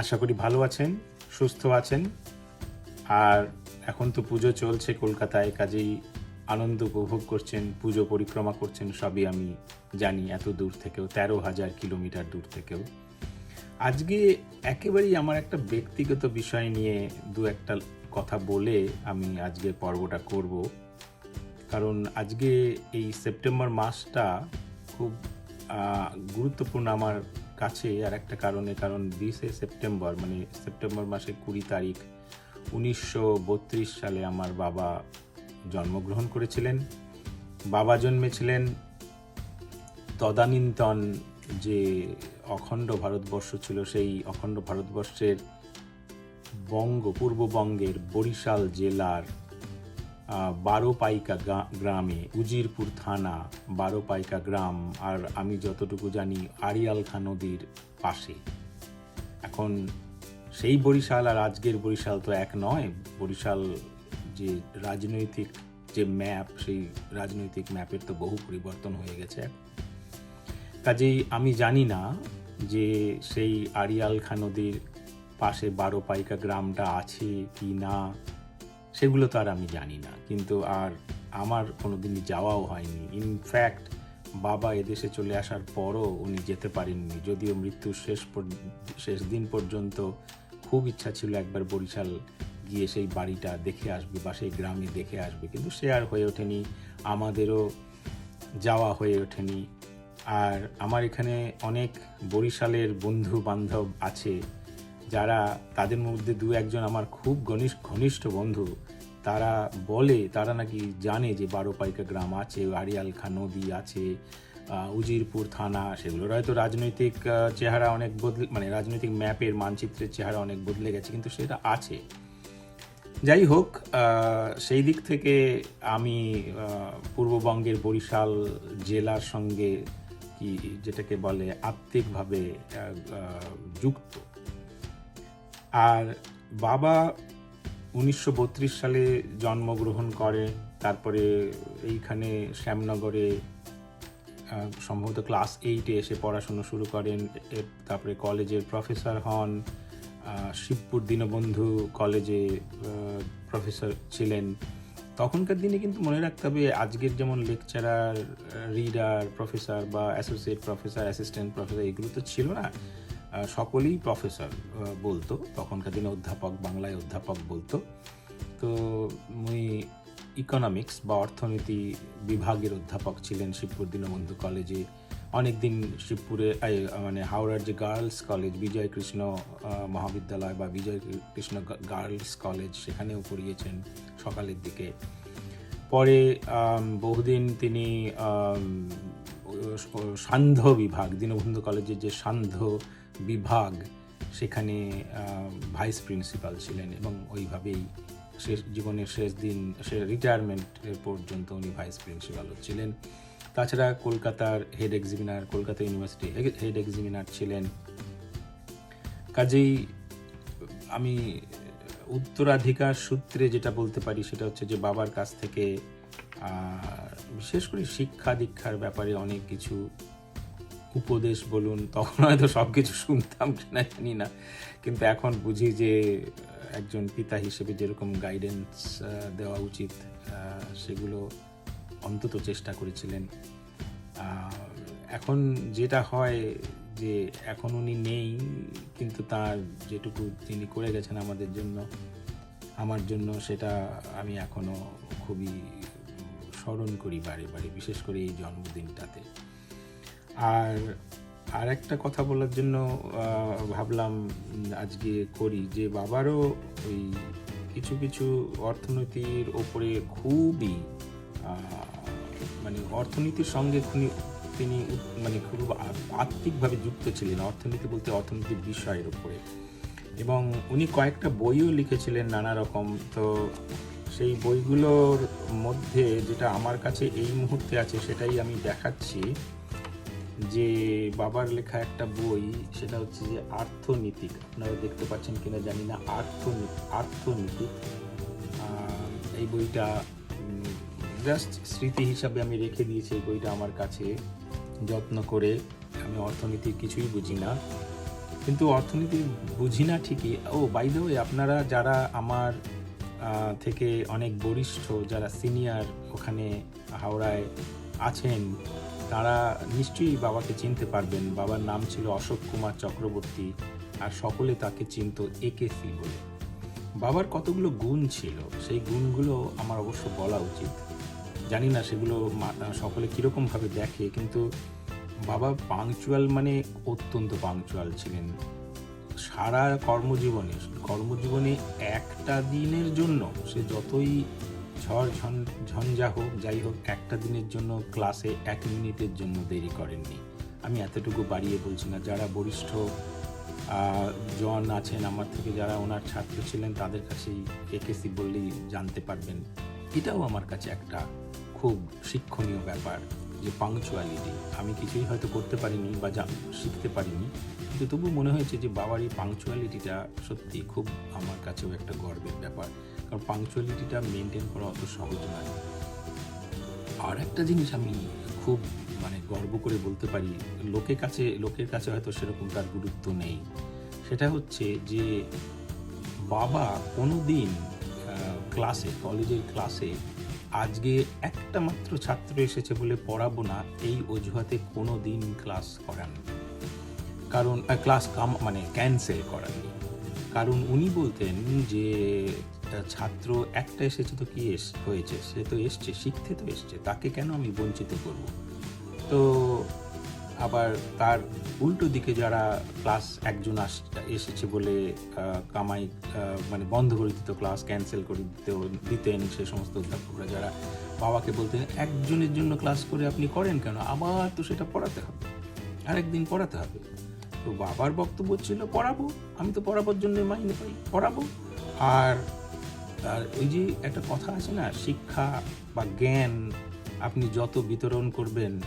আশা করি ভালো আছেন, সুস্থ আছেন। আর এখন তো পুজো চলছে কলকাতায়, কাজেই আনন্দ উপভোগ করছেন, পুজো পরিক্রমা করছেন সবই আমি জানি এত দূর থেকেও, তেরো হাজার কিলোমিটার দূর থেকেও। আজকে একেবারেই আমার একটা ব্যক্তিগত বিষয় নিয়ে দু একটা কথা বলে আমি আজকে পর্বটা করব। কারণ আজকে এই সেপ্টেম্বর মাসটা খুব গুরুত্বপূর্ণ আমার কাছে, আর একটা কারণে, কারণ বিশে সেপ্টেম্বর মানে সেপ্টেম্বর মাসের কুড়ি তারিখ, উনিশশো বত্রিশ সালে আমার বাবা জন্মগ্রহণ করেছিলেন। বাবা জন্মেছিলেন তদানীন্তন যে অখণ্ড ভারতবর্ষ ছিল, সেই অখণ্ড ভারতবর্ষের বঙ্গ, পূর্ববঙ্গের বরিশাল জেলার বারোপাইকা গ্রামে, উজিরপুর থানা, বারোপাইকা গ্রাম, আর আমি যতটুকু জানি আড়িয়ালখা নদীর পাশে। এখন সেই বরিশাল আর আজকের বরিশাল তো এক নয়। বরিশাল যে রাজনৈতিক যে ম্যাপ, সেই রাজনৈতিক ম্যাপের তো বহু পরিবর্তন হয়ে গেছে। কাজেই আমি জানি না যে সেই আড়িয়ালখা নদীর পাশে বারো পাইকা গ্রামটা আছে কি না। সেগুলো তো আর আমি জানি না। কিন্তু আর আমার কোনোদিনই যাওয়াও হয়নি। ইনফ্যাক্ট বাবা এদেশে চলে আসার পরও উনি যেতে পারেননি। যদিও মৃত্যুর শেষ শেষ দিন পর্যন্ত খুব ইচ্ছা ছিল একবার বরিশাল গিয়ে সেই বাড়িটা দেখে আসবে বা সেই গ্রামে দেখে আসবে। কিন্তু সে আর হয়ে ওঠেনি। আমাদেরও যাওয়া হয়ে ওঠেনি। আর আমার এখানে অনেক বরিশালের বন্ধু বান্ধব আছে। যারা তাদের মধ্যে দু একজন আমার খুব ঘনিষ্ঠ ঘনিষ্ঠ বন্ধু, তারা বলে, তারা নাকি জানে যে বারোপাইকা গ্রাম আছে আড়িয়ালখা নদী আছে উজিরপুর থানা, সেগুলোর হয়তো রাজনৈতিক চেহারা অনেক বদলে মানে রাজনৈতিক ম্যাপের, মানচিত্রের চেহারা অনেক বদলে গেছে, কিন্তু সেটা আছে। যাই হোক সেই দিক থেকে আমি পূর্ববঙ্গের বরিশাল জেলার সঙ্গে কি যেটাকে বলে আত্মিকভাবে যুক্ত। আর বাবা উনিশশো বত্রিশ সালে জন্মগ্রহণ করে, তারপরে এইখানে শ্যামনগরে সম্ভবত ক্লাস এইটে এসে পড়াশুনো শুরু করেন তারপরে কলেজের প্রফেসর হন শিবপুর দীনবন্ধু কলেজে প্রফেসর ছিলেন। তখনকার দিনে কিন্তু মনে রাখতে হবে, আজকের যেমন লেকচারার রিডার প্রফেসর বা অ্যাসোসিয়েট প্রফেসর অ্যাসিস্ট্যান্ট প্রফেসর এগুলো তো ছিল না। সকলেই প্রফেসর বলতো। তখনকার দিনে অধ্যাপক, বাংলায় অধ্যাপক বলতো। তো উনি ইকোনমিক্স বা অর্থনীতি বিভাগের অধ্যাপক ছিলেন শিবপুর দীনবন্ধু কলেজে। অনেকদিন শিবপুরে মানে হাওড়ার যে গার্লস কলেজ বিজয় কৃষ্ণ মহাবিদ্যালয় বা বিজয় কৃষ্ণ গার্লস কলেজ, সেখানেও পড়িয়েছেন সকালের দিকে। পরে বহুদিন তিনি সান্ধ্য বিভাগ, দীনবন্ধু কলেজের যে সান্ধ্য বিভাগ, সেখানে ভাইস প্রিন্সিপাল ছিলেন এবং ওইভাবেই শেষ জীবনের শেষ দিন, সে রিটায়ারমেন্টের পর্যন্ত উনি ভাইস প্রিন্সিপালও ছিলেন। তাছাড়া কলকাতার head examiner Kolkata university head examiner ছিলেন। কাজেই আমি উত্তরাধিকার সূত্রে যেটা বলতে পারি সেটা হচ্ছে যে বাবার কাছ থেকে বিশেষ করে শিক্ষা দীক্ষার ব্যাপারে অনেক কিছু উপদেশ বলুন, তখন হয়তো সব কিছু শুনতাম কিনা জানি না। কিন্তু এখন বুঝি যে, একজন পিতা হিসেবে যেরকম গাইডেন্স দেওয়া উচিত সেগুলো অন্তত চেষ্টা করেছিলেন। এখন যেটা হয় যে, এখন উনি নেই, কিন্তু তার যেটুকু তিনি করে গেছেন আমাদের জন্য, আমার জন্য সেটা আমি এখনও খুবই স্মরণ করি বারে বারে, বিশেষ করে এই জন্মদিনটাতে। আর আর একটা কথা বলার জন্য ভাবলাম আজকে করি যে বাবারও ওই কিছু কিছু অর্থনীতির ওপরে খুবই মানে অর্থনীতির সঙ্গে তিনি মানে খুব আত্মিকভাবে যুক্ত ছিলেন, অর্থনীতি বলতে অর্থনীতির বিষয়ের ওপরে। এবং উনি কয়েকটা বইও লিখেছিলেন নানা রকম। তো সেই বইগুলোর মধ্যে যেটা আমার কাছে এই মুহূর্তে আছে, সেটাই আমি দেখাচ্ছি। যে বাবার লেখা একটা বই, সেটা হচ্ছে যে আর্থনীতিক। আপনারা দেখতে পাচ্ছেন কিনা জানি না, আর্থনীতি আর্থনীতিক এই বইটা জাস্ট স্মৃতি হিসাবে আমি রেখে দিয়েছি এই বইটা আমার কাছে, যত্ন করে। আমি অর্থনীতির কিছুই বুঝি না। কিন্তু অর্থনীতি বুঝি না ঠিকই। ও বাই দ্য ওয়ে আপনারা যারা আমার থেকে অনেক বরিষ্ঠ, যারা সিনিয়র ওখানে হাওড়ায় আছেন তারা নিশ্চয়ই বাবাকে চিনতে পারবেন। বাবার নাম ছিল অশোক কুমার চক্রবর্তী আর সকলে তাকে চিনত একেসি বলে। বাবার কতগুলো গুণ ছিল, সেই গুণগুলো আমার অবশ্য বলা উচিত। জানি না সেগুলো সকলে কীরকমভাবে দেখে, কিন্তু বাবা পাংচুয়াল মানে অত্যন্ত পাংচুয়াল ছিলেন। সারা কর্মজীবনে কর্মজীবনে একটা দিনের জন্য সে যতই ঝড় ঝঞ্ঝা হোক, যাই হোক, একটা দিনের জন্য ক্লাসে এক মিনিটের জন্য দেরি করেননি। আমি এতটুকু বাড়িয়ে বলছি না। যারা বরিষ্ঠ জন আছেন আমার থেকে, যারা ওনার ছাত্র ছিলেন, তাদের কাছেই একেসি বললেই জানতে পারবেন। এটাও আমার কাছে একটা খুব শিক্ষণীয় ব্যাপার যে পাংচুয়ালিটি আমি কিছুই হয়তো করতে পারিনি বা যা শিখতে পারিনি, কিন্তু তবু মনে হয়েছে যে বাবার এই পাংচুয়ালিটিটা সত্যি খুব আমার কাছেও একটা গর্বের ব্যাপার। কারণ পাংচুয়ালিটিটা মেনটেন করা অত সহজ নয়। আর একটা জিনিস আমি খুব মানে গর্ব করে বলতে পারি, লোকের কাছে লোকের কাছে হয়তো সেরকম তার গুরুত্ব নেই। সেটা হচ্ছে যে, বাবা কোনো দিন ক্লাসে কলেজের ক্লাসে আজকে একটা মাত্র ছাত্র এসেছে বলে পড়াবো না, এই অজুহাতে কোনো দিন ক্লাস করান কারণ ক্লাস কাম মানে ক্যান্সেল করাননি। কারণ উনি বলতেন যে আহ, ছাত্র একটা এসেছে তো কি এস হয়েছে? সে তো এসছে শিখতে তো এসছে তাকে কেন আমি বঞ্চিত করব? তো আবার তার উল্টো দিকে যারা ক্লাস একজন আস এসেছে বলে কামাই মানে বন্ধ করে দিত ক্লাস ক্যান্সেল করে দিতে দিতেন সে সমস্ত অধ্যাপকরা যারা বাবাকে বলতেন একজনের জন্য ক্লাস করে আপনি করেন কেন? আবার তো সেটা পড়াতে হবে আরেকদিন পড়াতে হবে। তো বাবার বক্তব্য ছিল পড়াবো আমি তো পড়াবার জন্য মাইনে পাই পড়াবো। আর আর ওই যে একটা কথা আছে না, শিক্ষা বা জ্ঞান আপনি যত বিতরণ করবেন,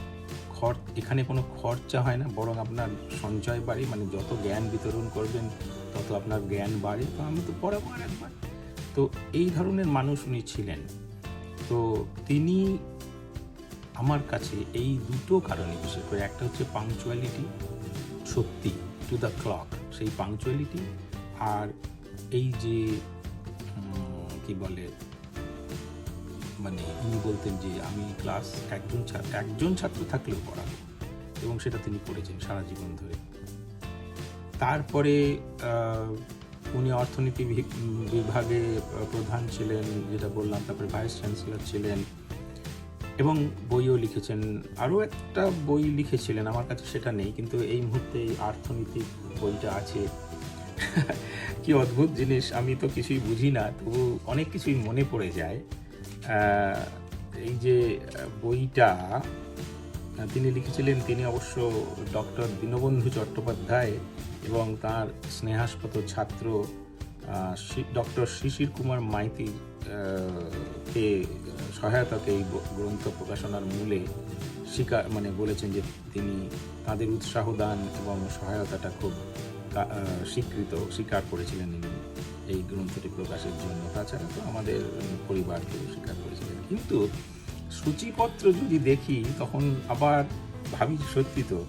খর, এখানে কোনো খরচা হয় না, বরং আপনার সঞ্চয় বাড়ে মানে যত জ্ঞান বিতরণ করবেন, তত আপনার জ্ঞান বাড়ে। তো আমি তো আর একবার। তো এই ধরনের মানুষ উনি ছিলেন। তো তিনি আমার কাছে এই দুটো কারণে বিশেষ করে। একটা হচ্ছে পাংচুয়ালিটি সত্যি টু দ্য ক্লক সেই পাংচুয়ালিটি আর এই যে কি বলে মানে উনি বলতেন যে আমি ক্লাস একজন ছাত্র একজন ছাত্র থাকলেও পড়াবো। এবং সেটা তিনি করেছেন সারা জীবন ধরে। তারপরে উনি অর্থনীতি বিভাগে প্রধান ছিলেন, যেটা বললাম, তারপরে ভাইস চ্যান্সেলর ছিলেন। এবং বইও লিখেছেন। আরও একটা বই লিখেছিলেন, আমার কাছে সেটা নেই, কিন্তু এই মুহূর্তে এই অর্থনৈতিক বইটা আছে। কি অদ্ভুত জিনিস আমি তো কিছুই বুঝি না তবু অনেক কিছুই মনে পড়ে যায়। এই যে বইটা তিনি লিখেছিলেন তিনি অবশ্য ডক্টর দীনবন্ধু চট্টোপাধ্যায় এবং তার স্নেহাস্পদ ছাত্র ডক্টর শিশির কুমার মাইতির আহ, কে সহায়তাকে এই গ্রন্থ প্রকাশনার মূলে স্বীকার মানে বলেছেন যে তিনি তাদের উৎসাহ দান এবং সহায়তাটা খুব স্বীকৃত, স্বীকার করেছিলেন ইনি এই গ্রন্থটি প্রকাশের জন্য। তাছাড়া তো আমাদের পরিবারকেও স্বীকার করেছিলেন। কিন্তু সূচিপত্র যদি দেখি, তখন আবার ভাবি সত্যি তো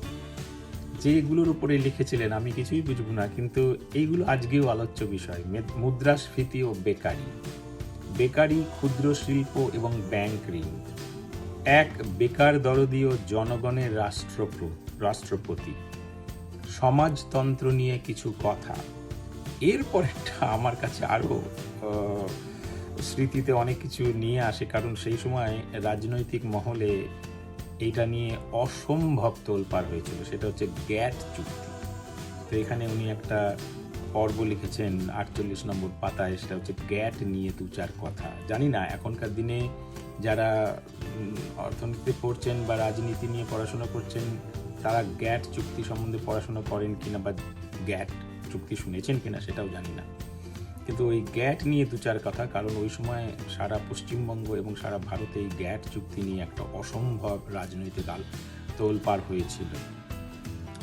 যেগুলোর উপরে লিখেছিলেন, আমি কিছুই বুঝব না। কিন্তু এইগুলো আজকেও আলোচ্য বিষয়। মুদ্রাস্ফীতি ও বেকারি। বেকারি, ক্ষুদ্র শিল্প এবং ব্যাংক ঋণ। এক, বেকার দরদীয় জনগণের রাষ্ট্রপ্র- রাষ্ট্রপতি। সমাজতন্ত্র নিয়ে কিছু কথা। এরপরেরটা আমার কাছে আরও স্মৃতিতে অনেক কিছু নিয়ে আসে কারণ সেই সময় রাজনৈতিক মহলে এটা নিয়ে অসম্ভব তোলপাড় হয়েছিল সেটা হচ্ছে গ্যাট চুক্তি। তো এখানে উনি একটা পর্ব লিখেছেন আটচল্লিশ নম্বর পাতায় সেটা হচ্ছে গ্যাট নিয়ে দু চার কথা। জানি না এখনকার দিনে যারা উম, অর্থনীতি পড়ছেন বা রাজনীতি নিয়ে পড়াশোনা করছেন তারা গ্যাট চুক্তি সম্বন্ধে পড়াশোনা করেন কিনা বা গ্যাট চুক্তি শুনেছেন কিনা সেটাও জানি না। কিন্তু ওই গ্যাট নিয়ে দু চার কথা, কারণ ওই সময় সারা পশ্চিমবঙ্গ এবং সারা ভারতে এই গ্যাট চুক্তি নিয়ে একটা অসম্ভব রাজনৈতিক আল তোলপাড় হয়েছিল।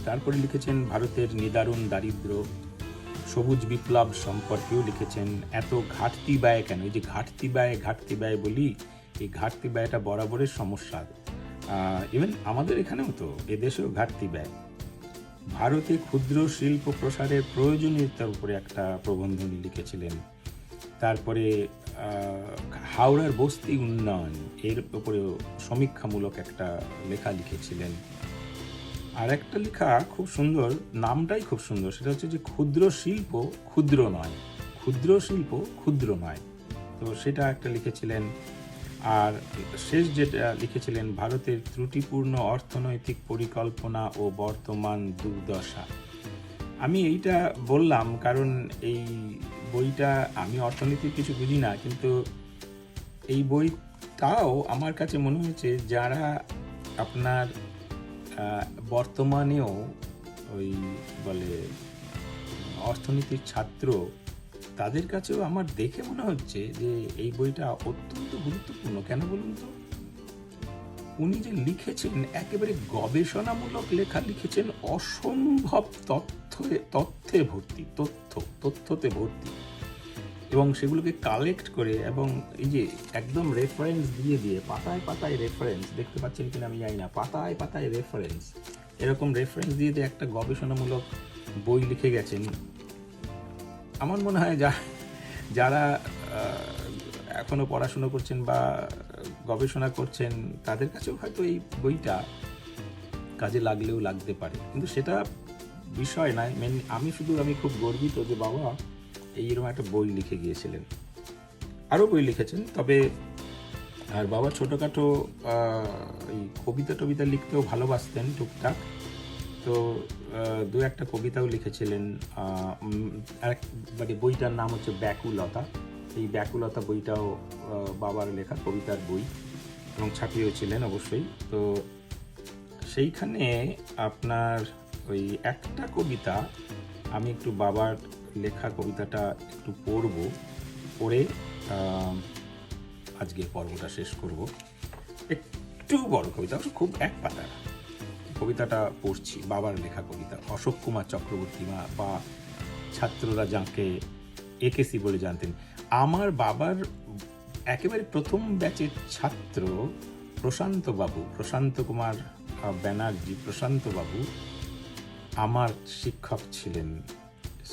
তারপরে লিখেছেন, ভারতের নিদারুণ দারিদ্র, সবুজ বিপ্লব সম্পর্কেও লিখেছেন, এত ঘাটতি ব্যয় কেন? এই যে ঘাটতি ব্যয় ঘাটতি ব্যয় বলি, এই ঘাটতি ব্যয়টা বরাবরের সমস্যা। ইভেন আমাদের এখানেও তো এদেশেও ঘাটতি ব্যয়। ভারতে ক্ষুদ্র শিল্প প্রসারের প্রয়োজনীয়তার উপরে একটা প্রবন্ধ লিখেছিলেন। তারপরে হাওড়ার বস্তি উন্নয়ন, এর উপরেও সমীক্ষামূলক একটা লেখা লিখেছিলেন। আর একটা লেখা খুব সুন্দর, নামটাই খুব সুন্দর, সেটা হচ্ছে যে ক্ষুদ্র শিল্প ক্ষুদ্র নয়, ক্ষুদ্র শিল্প ক্ষুদ্র নয়। তো সেটা একটা লিখেছিলেন আর শেষ যেটা লিখেছিলেন, ভারতের ত্রুটিপূর্ণ অর্থনৈতিক পরিকল্পনা ও বর্তমান দুর্দশা। আমি এইটা বললাম কারণ এই বইটা আমি অর্থনীতির কিছু বুঝি না, কিন্তু এই বইটাও আমার কাছে মনে হয়েছে যারা আপনার বর্তমানেও ওই বলে অর্থনীতির ছাত্র তাদের কাছেও আমার দেখে মনে হচ্ছে যে এই বইটা অত্যন্ত গুরুত্বপূর্ণ। কেন বলুন তো? উনি যে লিখেছেন, একেবারে গবেষণামূলক লেখা লিখেছেন, অসম্ভব তথ্য, তথ্যে ভর্তি, তথ্য, তথ্যতে ভর্তি। এবং সেগুলোকে কালেক্ট করে এবং এই যে একদম রেফারেন্স দিয়ে দিয়ে, পাতায় পাতায় রেফারেন্স দেখতে পাচ্ছেন কিনা আমি জানি না, পাতায় পাতায় রেফারেন্স এরকম রেফারেন্স দিয়ে দিয়ে একটা গবেষণামূলক বই লিখে গেছেন। আমার মনে হয় যা যারা এখনও পড়াশুনো করছেন বা গবেষণা করছেন, তাদের কাছেও হয়তো এই বইটা কাজে লাগলেও লাগতে পারে। কিন্তু সেটা বিষয় নয়। মেন আমি শুধু, আমি খুব গর্বিত যে বাবা এইরকম একটা বই লিখে গিয়েছিলেন। আরও বই লিখেছেন, তবে আর বাবা ছোটোখাটো এই কবিতা টবিতা লিখতেও ভালোবাসতেন টুকটাক। তো দু একটা কবিতাও লিখেছিলেন মানে বইটার নাম হচ্ছে ব্যাকুলতা। এই ব্যাকুলতা বইটাও বাবার লেখা, কবিতার বই, এবং ছাপিয়েছিলেন অবশ্যই। তো সেইখানে আপনার ওই একটা কবিতা, আমি একটু বাবার লেখা কবিতাটা একটু পড়ব, পড়ে আজকে পর্বটা শেষ করব। একটু বড় কবিতা খুব এক পাতার। কবিতাটা পড়ছি, বাবার লেখা কবিতা। অশোক কুমার চক্রবর্তী মা বা ছাত্ররা যাকে একেসি বলে জানতেন। আমার বাবার একেবারে প্রথম ব্যাচের ছাত্র প্রশান্ত বাবু, প্রশান্ত কুমার ব্যানার্জি, প্রশান্ত বাবু। আমার শিক্ষক ছিলেন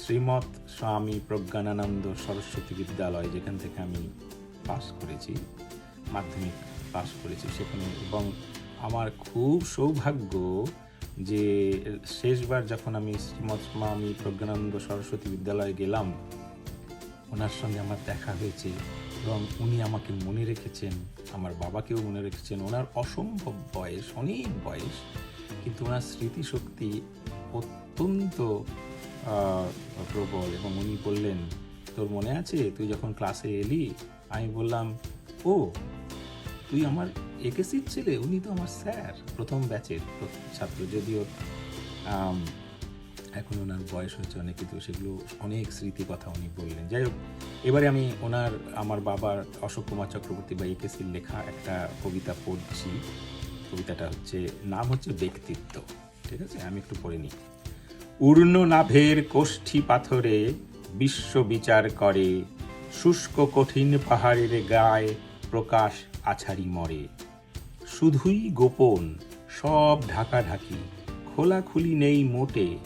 শ্রীমৎ স্বামী প্রজ্ঞানানন্দ সরস্বতী বিদ্যালয়, যেখান থেকে আমি পাশ করেছি, মাধ্যমিক পাশ করেছি সেখানে এবং আমার খুব সৌভাগ্য যে শেষবার যখন আমি শ্রীমৎ স্বামী প্রজ্ঞানানন্দ সরস্বতী বিদ্যালয়ে গেলাম, ওনার সঙ্গে আমার দেখা হয়েছে এবং উনি আমাকে মনে রেখেছেন, আমার বাবাকেও মনে রেখেছেন। ওনার অসম্ভব বয়স, অনেক বয়স, কিন্তু ওনার স্মৃতিশক্তি অত্যন্ত প্রবল এবং উনি বললেন, তোর মনে আছে? তুই যখন ক্লাসে এলি? আমি বললাম, ও, তুই আমার একেসির ছেলে, উনি তো আমার স্যার, প্রথম ব্যাচের ছাত্র যদিও এখন ওনার বয়স হয়েছে অনেক, কিন্তু সেগুলো অনেক স্মৃতি কথা উনি বললেন। যাই হোক, এবারে আমি ওনার, আমার বাবার অশোক কুমার চক্রবর্তী বা একেসির লেখা একটা কবিতা পড়ছি। কবিতাটা হচ্ছে, নাম হচ্ছে ব্যক্তিত্ব, ঠিক আছে? আমি একটু পড়ে নিই। উর্ণ নাভের কোষ্ঠী পাথরে বিশ্ব বিচার করে, শুষ্ক কঠিন পাহাড়ের গায়ে প্রকাশ আছাড়ি মরে। শুধুই গোপন, সব ঢাকা ঢাকাঢাকি। খোলাখুলি নেই মোটে,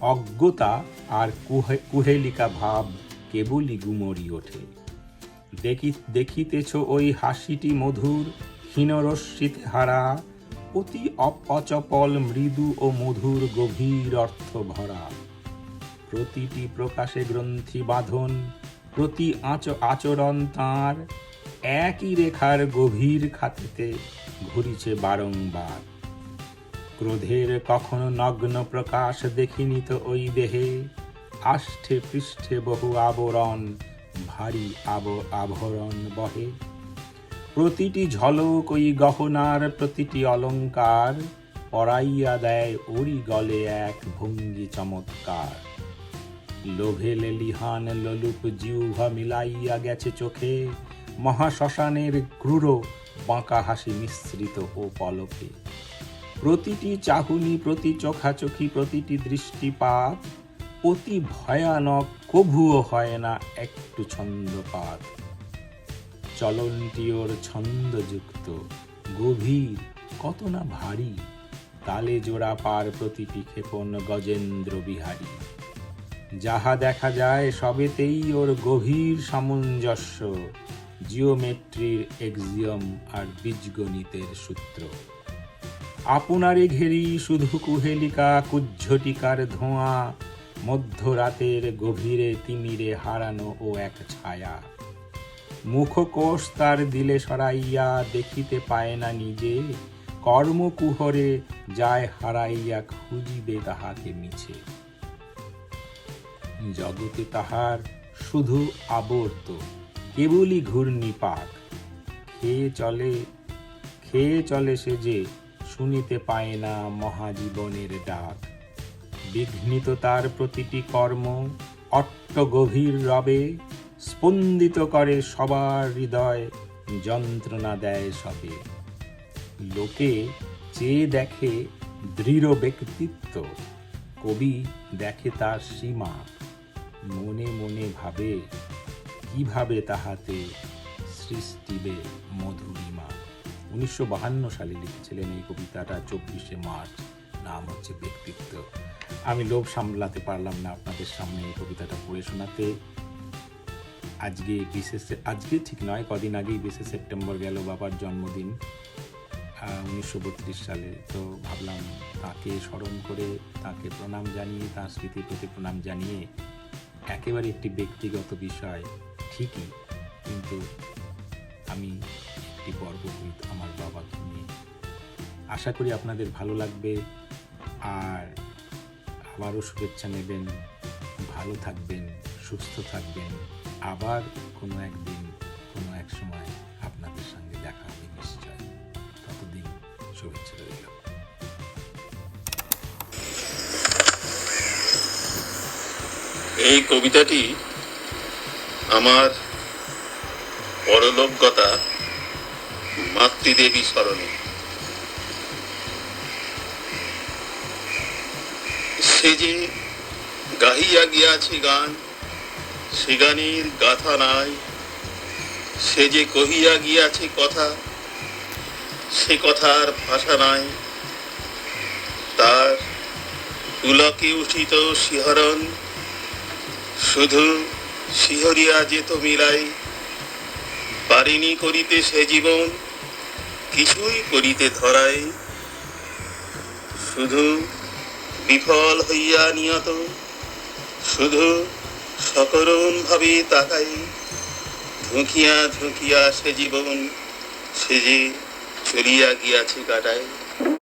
অজ্ঞতা আর কুহে- কুহেলিকা ভাব কেবলই গুমরি ওঠে। দেখি, দেখিতেছ ওই হাসিটি মধুর, হীনরশ্মিতে হারা, অতি অচপল মৃদু ও মধুর গভীর অর্থ ভরা। প্রতিটি প্রকাশে গ্রন্থি বাঁধন, প্রতি আচ, আচরণ তাঁর, একই রেখার গভীর খাতেতে। ঘুরিছে বারংবার। ক্রোধের কখনো নগ্ন প্রকাশ দেখিনি তো ওই দেহে। আষ্ঠে পৃষ্ঠে বহু আবরণ, ভারী আব আভরণ বহে। প্রতিটি ঝলক ওই গহনার প্রতিটি অলংকার পরাইয়া দেয় ওরি গলে এক ভঙ্গি চমৎকার। লোভে লেলিহান ললুপ জিউভা মিলাইয়া গেছে চোখে। মহাশ্মশানের ক্রূর বাঁকা হাসি মিশ্রিত ও পলকে। প্রতিটি চাহুনি, প্রতি চোখাচোখি, প্রতিটি দৃষ্টিপাত, অতি ভয়ানক, কভুও হয় না একটু ছন্দপাত। চলনটি ওর ছন্দযুক্ত, গভীর, কত না ভারী, তালে জোড়া পার প্রতিটি ক্ষেপণ গজেন্দ্র বিহারী। যাহা দেখা যায় সবেতেই ওর গভীর সামঞ্জস্য জিওমেট্রির এক্সিয়ম আর বীজগণিতের সূত্র। আপনারে ঘেরি শুধু কুহেলিকা, কুজ্ঝটিকার ধোঁয়া, মধ্যরাতের গভীরে তিমিরে হারানো ও এক ছায়া। মুখকোষ তার দিলে সরাইয়া দেখিতে পায় না নিজে, কর্মকুহরে যায় হারাইয়া খুঁজিবে তাহাকে মিছে। জগতে তাহার শুধু আবর্ত। কেবলই ঘূর্ণিপাক খেয়ে চলে খেয়ে চলে সে যে শুনিতে পায় না মহাজীবনের ডাক। বিঘ্নিত তার প্রতিটি কর্ম, অট্ট গভীর রবে, স্পন্দিত করে সবার হৃদয়, যন্ত্রণা দেয় সবে। লোকে চেয়ে দেখে দৃঢ় ব্যক্তিত্ব, কবি দেখে তার সীমা। মনে মনে ভাবে কীভাবে তাহাতে সৃষ্টিবে মধুরিমা উনিশশো বাহান্ন সালে লিখেছিলেন এই কবিতাটা, চব্বিশে মার্চ। নাম হচ্ছে ব্যক্তিত্ব। আমি লোভ সামলাতে পারলাম না আপনাদের সামনে এই কবিতাটা পড়ে শোনাতে। আজকে বিশেষ, আজকে ঠিক নয়, কদিন আগেই বিশে সেপ্টেম্বর গেল বাবার জন্মদিন উনিশশো বত্রিশ সালে। তো ভাবলাম তাকে স্মরণ করে তাকে প্রণাম জানিয়ে, তার স্মৃতির প্রতি প্রণাম জানিয়ে একেবারে একটি ব্যক্তিগত বিষয় ঠিকই, কিন্তু আমি একটি গর্ববোধ আমার বাবাকে নিয়ে আশা করি আপনাদের ভালো লাগবে, আর আবারও শুভেচ্ছা নেবেন, ভালো থাকবেন, সুস্থ থাকবেন। আবার কোনো একদিন, কোনো এক সময় আপনাদের সঙ্গে দেখা হবে নিশ্চয়। ততদিন শুভেচ্ছা রইল। এই কবিতাটি আমার পরলোকগতা মাতৃদেবী স্মরণে। সে যে গাহিয়া গিয়াছে গান, সে গানের গাথা নাই। সে যে কহিয়া গিয়াছে কথা, সে কথার ভাষা নাই। তার পুলকে উঠিত শিহরণ শুধু শিহরিয়া যেত মিলাই পারিনি করিতে সে জীবন, কিছুই করিতে ধরাই। শুধু বিফল হইয়া নিয়ত শুধু সকরণ ভাবে তাকাই ঝুঁকিয়া ঝুঁকিয়া সে জীবন, সে যে চলিয়া গিয়াছে কাটায়।